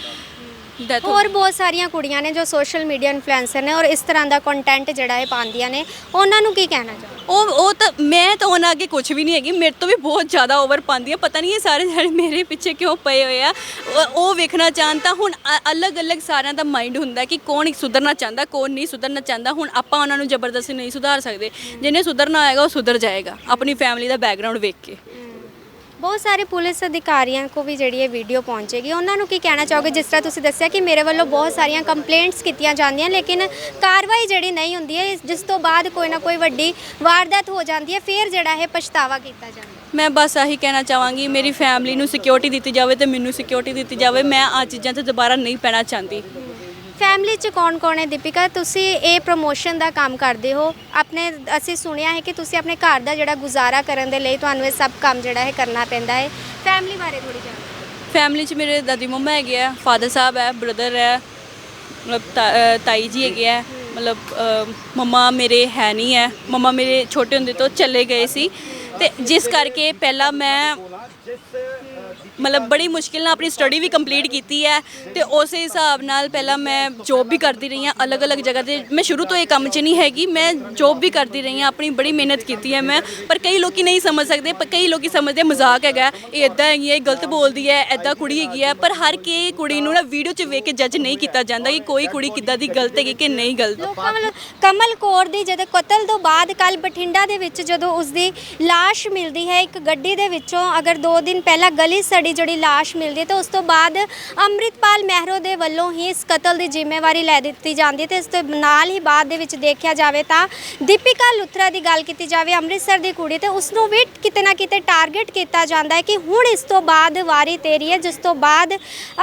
ਹੋਰ ਬਹੁਤ ਸਾਰੀਆਂ ਕੁੜੀਆਂ ਨੇ ਜੋ ਸੋਸ਼ਲ ਮੀਡੀਆ ਇਨਫਲੂਐਂਸਰ ਨੇ ਔਰ ਇਸ ਤਰ੍ਹਾਂ ਦਾ ਕੰਟੈਂਟ ਜਿਹੜਾ ਇਹ ਪਾਉਂਦੀਆਂ ਨੇ ਉਹਨਾਂ ਨੂੰ ਕੀ ਕਹਿਣਾ ਚਾਹੋਗੇ? ਉਹ ਉਹ ਤਾਂ ਮੈਂ ਤਾਂ ਉਹਨਾਂ ਅੱਗੇ ਕੁਝ ਵੀ ਨਹੀਂ ਹੈਗੀ ਮੇਰੇ ਤੋਂ ਵੀ ਬਹੁਤ ਜ਼ਿਆਦਾ ਓਵਰ ਪਾਉਂਦੀ ਆ ਪਤਾ ਨਹੀਂ ਇਹ ਸਾਰੇ ਜਿਹੜੇ ਮੇਰੇ ਪਿੱਛੇ ਕਿਉਂ ਪਏ ਹੋਏ ਆ। ਉਹ- ਉਹ ਵੇਖਣਾ ਚਾਹਣ ਤਾਂ ਹੁਣ ਅਲੱਗ-ਅਲੱਗ ਸਾਰਿਆਂ ਦਾ ਮਾਈਂਡ ਹੁੰਦਾ ਕਿ ਕੌਣ ਸੁਧਰਨਾ ਚਾਹੁੰਦਾ ਕੌਣ ਨਹੀਂ ਸੁਧਰਨਾ ਚਾਹੁੰਦਾ। ਹੁਣ ਆਪਾਂ ਉਹਨਾਂ ਨੂੰ ਜ਼ਬਰਦਸਤੀ ਨਹੀਂ ਸੁਧਾਰ ਸਕਦੇ। ਜਿਹਨੇ ਸੁਧਰਨਾ ਹੋਏਗਾ ਉਹ ਸੁਧਰ ਜਾਏਗਾ ਆਪਣੀ ਫੈਮਿਲੀ ਦਾ ਬੈਕਗ੍ਰਾਉਂਡ ਵੇਖ ਕੇ। ਬਹੁਤ ਸਾਰੇ ਪੁਲਿਸ ਅਧਿਕਾਰੀਆਂ ਕੋ ਵੀ ਜਿਹੜੀ ਇਹ ਵੀਡੀਓ ਪਹੁੰਚੇਗੀ। ਉਹਨਾਂ ਨੂੰ ਕੀ ਕਹਿਣਾ ਚਾਹੋਗੇ? ਜਿਸ ਤਰ੍ਹਾਂ ਤੁਸੀਂ ਦੱਸਿਆ ਕਿ ਮੇਰੇ ਵੱਲੋਂ ਬਹੁਤ ਸਾਰੀਆਂ ਕੰਪਲੇਂਟਸ ਕੀਤੀਆਂ ਜਾਂਦੀਆਂ, ਲੇਕਿਨ ਕਾਰਵਾਈ ਜਿਹੜੀ ਨਹੀਂ ਹੁੰਦੀ ਹੈ ਜਿਸ ਤੋਂ ਬਾਅਦ ਕੋਈ ਨਾ ਕੋਈ ਵੱਡੀ ਵਾਰਦਾਤ ਹੋ ਜਾਂਦੀ ਹੈ, ਫਿਰ ਜਿਹੜਾ ਇਹ ਪਛਤਾਵਾ ਕੀਤਾ ਜਾਂਦਾ ਹੈ। ਮੈਂ ਬਸ ਆਹੀ ਕਹਿਣਾ ਚਾਹਾਂਗੀ, ਮੇਰੀ ਫੈਮਿਲੀ ਨੂੰ ਸਿਕਿਉਰਿਟੀ ਦਿੱਤੀ ਜਾਵੇ ਤੇ ਮੈਨੂੰ ਸਿਕਿਉਰਿਟੀ ਦਿੱਤੀ ਜਾਵੇ। ਮੈਂ ਆ ਚੀਜ਼ਾਂ ਤੇ ਦੁਬਾਰਾ ਨਹੀਂ ਪੈਣਾ ਚਾਹੁੰਦੀ। ਫੈਮਿਲੀ 'ਚ ਕੌਣ ਕੌਣ ਹੈ ਦੀਪਿਕਾ? ਤੁਸੀਂ ਇਹ ਪ੍ਰੋਮੋਸ਼ਨ ਦਾ ਕੰਮ ਕਰਦੇ ਹੋ। ਆਪਣੇ ਅਸੀਂ ਸੁਣਿਆ ਹੈ ਕਿ ਤੁਸੀਂ ਆਪਣੇ ਘਰ ਦਾ ਜਿਹੜਾ ਗੁਜ਼ਾਰਾ ਕਰਨ ਦੇ ਲਈ ਤੁਹਾਨੂੰ ਇਹ ਸਭ ਕੰਮ ਜਿਹੜਾ ਹੈ ਕਰਨਾ ਪੈਂਦਾ ਹੈ। ਫੈਮਿਲੀ ਬਾਰੇ ਥੋੜੀ ਜਾਣਕਾਰੀ ਫੈਮਿਲੀ 'ਚ ਮੇਰੇ ਦਾਦੀ ਮੰਮਾ ਹੈਗੇ ਆ ਫਾਦਰ ਸਾਹਿਬ ਹੈ ਬ੍ਰਦਰ ਹੈ ਮਤਲਬ ਤਾ- ਅ, ਤਾਈ ਜੀ ਹੈਗੇ ਆ। ਮਤਲਬ ਅ, ਮੰਮਾ ਮੇਰੇ ਹੈ ਨਹੀਂ ਹੈ। ਮੰਮਾ ਮੇਰੇ ਛੋਟੇ ਹੁੰਦੇ ਤੋਂ ਚਲੇ ਗਏ ਸੀ। ਤੇ ਜਿਸ ਕਰਕੇ ਪਹਿਲਾਂ ਮੈਂ ਮਤਲਬ ਬੜੀ ਮੁਸ਼ਕਿਲ ਨਾਲ ਆਪਣੀ ਸਟੱਡੀ ਵੀ ਕੰਪਲੀਟ ਕੀਤੀ ਹੈ ਤੇ ਉਸੇ ਹਿਸਾਬ ਨਾਲ ਪਹਿਲਾਂ ਮੈਂ ਜੋਬ ਵੀ ਕਰਦੀ ਰਹੀ ਹਾਂ ਅਲੱਗ-ਅਲੱਗ ਜਗ੍ਹਾ ਤੇ। ਮੈਂ ਸ਼ੁਰੂ ਤੋਂ ਇਹ ਕੰਮ 'ਚ ਨਹੀਂ ਹੈਗੀ, ਮੈਂ ਜੋਬ ਵੀ ਕਰਦੀ ਰਹੀ ਹਾਂ, ਆਪਣੀ ਬੜੀ ਮਿਹਨਤ ਕੀਤੀ ਹੈ ਮੈਂ। ਪਰ ਕਈ ਲੋਕੀ ਨਹੀਂ ਸਮਝ ਸਕਦੇ, ਪਰ ਕਈ ਲੋਕੀ ਸਮਝਦੇ ਮਜ਼ਾਕ ਹੈਗਾ ਇਹ ਇਦਾਂ ਹੈਗੀ ਹੈ, ਇਹ ਗਲਤ ਬੋਲਦੀ ਹੈ ਇਦਾਂ ਕੁੜੀ ਹੈਗੀ ਹੈ। ਪਰ ਹਰ ਕੇ ਕੁੜੀ ਨੂੰ ਨਾ ਵੀਡੀਓ 'ਚ ਵੇਖ ਕੇ ਜੱਜ ਨਹੀਂ ਕੀਤਾ ਜਾਂਦਾ ਕਿ ਕੋਈ ਕੁੜੀ ਕਿੱਦਾਂ ਦੀ ਗਲਤ ਹੈਗੀ ਕਿ ਨਹੀਂ ਗਲਤ। ਲੋਕਾਂ ਵੱਲੋਂ ਕਮਲ ਕੌਰ ਦੀ ਜਦੋਂ ਕਤਲ ਤੋਂ ਬਾਅਦ ਕੱਲ ਬਠਿੰਡਾ ਦੇ ਵਿੱਚ ਜਦੋਂ ਉਸ ਦੀ ਲਾਸ਼ ਮਿਲਦੀ ਹੈ, ਇੱਕ ਗੱਡੀ ਦੇ ਵਿੱਚੋਂ ਅਗਰ 2 ਦਿਨ ਪਹਿਲਾਂ ਗਲੀ ਸੜੀ ਜਿਹੜੀ ਲਾਸ਼ ਮਿਲਦੀ ਹੈ ਤਾਂ ਉਸ ਤੋਂ ਬਾਅਦ ਅੰਮ੍ਰਿਤਪਾਲ ਮਹਿਰੋ ਦੇ ਵੱਲੋਂ ਹੀ ਇਸ ਕਤਲ ਦੀ ਜ਼ਿੰਮੇਵਾਰੀ ਲੈ ਦਿੱਤੀ ਜਾਂਦੀ ਹੈ ਤੇ ਇਸ ਤੋਂ ਨਾਲ ਹੀ ਬਾਅਦ ਦੇ ਵਿੱਚ ਦੇਖਿਆ ਜਾਵੇ ਤਾਂ ਦੀਪਿਕਾ ਲੁਥਰਾ ਦੀ ਗੱਲ ਕੀਤੀ ਜਾਵੇ, ਅੰਮ੍ਰਿਤਸਰ ਦੀ ਕੁੜੀ, ਤੇ ਉਸ ਨੂੰ ਵੀ ਕਿਤੇ ਨਾ ਕਿਤੇ ਟਾਰਗੇਟ ਕੀਤਾ ਜਾਂਦਾ ਹੈ ਕਿ ਹੁਣ ਇਸ ਤੋਂ ਬਾਅਦ ਵਾਰੀ ਤੇਰੀ ਹੈ, ਜਿਸ ਤੋਂ ਬਾਅਦ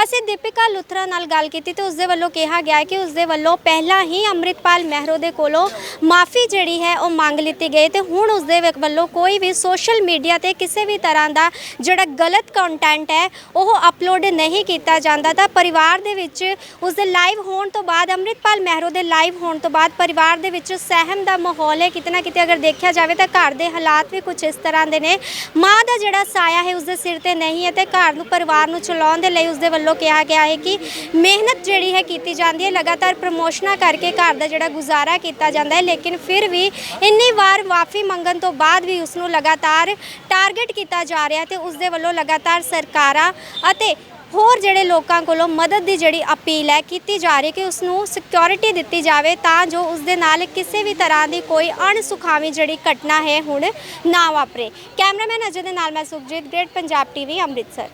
ਅਸੀਂ ਦੀਪਿਕਾ ਲੁਥਰਾ ਨਾਲ ਗੱਲ ਕੀਤੀ ਤੇ ਉਸ ਦੇ ਵੱਲੋਂ ਕਿਹਾ ਗਿਆ ਹੈ ਕਿ ਉਸ ਦੇ ਵੱਲੋਂ ਪਹਿਲਾਂ ਹੀ ਅੰਮ੍ਰਿਤਪਾਲ ਮਹਿਰੋ ਦੇ ਕੋਲੋਂ ਮਾਫੀ ਜਿਹੜੀ ਹੈ ਉਹ ਮੰਗ ਲਿੱਤੀ ਗਈ ਤੇ ਹੁਣ ਉਸ ਦੇ ਵੱਲੋਂ ਕੋਈ ਵੀ ਸੋਸ਼ਲ ਮੀਡੀਆ ਤੇ ਕਿਸੇ ਵੀ ਤਰ੍ਹਾਂ ਦਾ ਜਿਹੜਾ ਗਲਤ ਕੰਟੈਂਟ ਹੈ, ਉਹ ਅਪਲੋਡ ਨਹੀਂ ਕੀਤਾ ਜਾਂਦਾ ਤਾਂ ਪਰਿਵਾਰ ਦੇ ਵਿੱਚ ਉਸ ਦੇ ਲਾਈਵ ਹੋਣ ਤੋਂ ਬਾਅਦ, ਅੰਮ੍ਰਿਤਪਾਲ ਮਹਿਰੋ ਦੇ ਲਾਈਵ ਹੋਣ ਤੋਂ ਬਾਅਦ ਪਰਿਵਾਰ ਦੇ ਵਿੱਚ ਸਹਿਮ ਦਾ ਮਾਹੌਲ ਹੈ। ਕਿਤੇ ਕਿਤੇ ਅਗਰ ਦੇਖਿਆ ਜਾਵੇ ਤਾਂ ਘਰ ਦੇ ਹਾਲਾਤ ਵੀ ਕੁਝ ਇਸ ਤਰ੍ਹਾਂ ਦੇ ਨੇ। ਮਾਂ ਦਾ ਜਿਹੜਾ ਸਾਇਆ ਹੈ, ਉਸ ਦੇ ਸਿਰ ਤੇ ਨਹੀਂ ਹੈ ਤੇ ਘਰ ਨੂੰ, ਪਰਿਵਾਰ ਨੂੰ ਚਲਾਉਣ ਦੇ ਲਈ ਉਸ ਦੇ ਵੱਲੋਂ ਕਿਹਾ ਗਿਆ ਹੈ ਕਿ ਮਿਹਨਤ ਜਿਹੜੀ ਹੈ ਕੀਤੀ ਜਾਂਦੀ ਹੈ। ਲਗਾਤਾਰ ਪ੍ਰਮੋਸ਼ਨਾਂ ਕਰਕੇ ਘਰ ਦਾ ਜਿਹੜਾ ਗੁਜ਼ਾਰਾ ਕੀਤਾ ਜਾਂਦਾ ਹੈ, ਲੇਕਿਨ ਫਿਰ ਵੀ ਇੰਨੀ ਵਾਰ ਮਾਫੀ ਮੰਗਣ ਤੋਂ ਬਾਅਦ ਵੀ ਉਸ ਨੂੰ ਲਗਾਤਾਰ ਟਾਰਗੇਟ ਕੀਤਾ ਜਾ ਰਿਹਾ ਤੇ ਉਸ ਦੇ ਵੱਲੋਂ ਲਗਾਤਾਰ ਸਰਕਾਰਾਂ ਅਤੇ ਹੋਰ ਜਿਹੜੇ ਲੋਕਾਂ ਕੋਲੋਂ ਮਦਦ ਦੀ ਜਿਹੜੀ ਅਪੀਲ ਹੈ, ਕੀਤੀ ਜਾ ਰਹੀ ਕਿ ਉਸ ਨੂੰ ਸਿਕਿਉਰਿਟੀ ਦਿੱਤੀ ਜਾਵੇ ਤਾਂ ਜੋ ਉਸ ਦੇ ਨਾਲ ਕਿਸੇ ਵੀ ਤਰ੍ਹਾਂ ਦੀ ਕੋਈ ਅਣਸੁਖਾਵੀ ਜਿਹੜੀ ਘਟਨਾ ਹੈ, ਹੁਣ ਨਾ ਵਾਪਰੇ। ਕੈਮਰਾਮੈਨ ਅਜੇ ਦੇ ਨਾਲ ਮੈਂ ਸੁਖਜੀਤ, ਗ੍ਰੇਟ ਪੰਜਾਬ ਟੀਵੀ, ਅੰਮ੍ਰਿਤਸਰ।